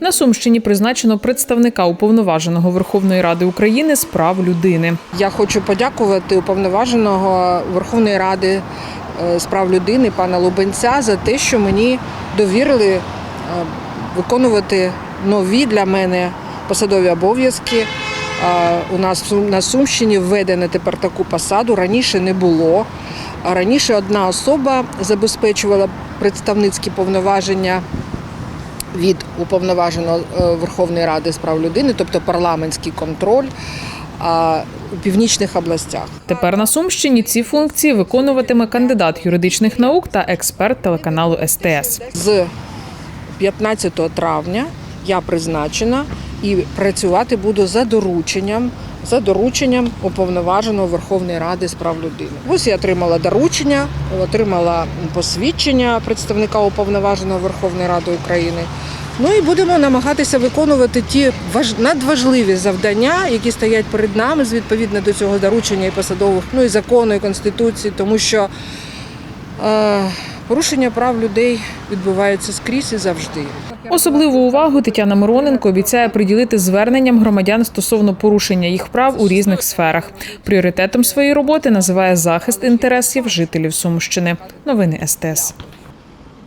На Сумщині призначено представника уповноваженого Верховної Ради України з прав людини. Я хочу подякувати уповноваженого Верховної Ради е, з прав людини пана Лубенця за те, що мені довірили е, виконувати нові для мене посадові обов'язки. Е, У нас на Сумщині введено тепер таку посаду. Раніше не було. Раніше одна особа забезпечувала представницькі повноваження від уповноваженого е, Верховної Ради з прав людини, тобто парламентський контроль у північних областях. Тепер на Сумщині ці функції виконуватиме кандидат юридичних наук та експерт телеканалу СТС. З 15 травня я призначена і працювати буду за дорученням. За дорученням уповноваженого Верховної Ради з прав людини. Ось я отримала доручення, отримала посвідчення представника уповноваженого Верховної Ради України. Ну і будемо намагатися виконувати ті важ... надважливі завдання, які стоять перед нами з відповідно до цього доручення і посадових, ну і закону, і конституції, тому що е, порушення прав людей відбуваються скрізь і завжди. Особливу увагу Тетяна Мироненко обіцяє приділити зверненням громадян стосовно порушення їх прав у різних сферах. Пріоритетом своєї роботи називає захист інтересів жителів Сумщини. Новини СТС.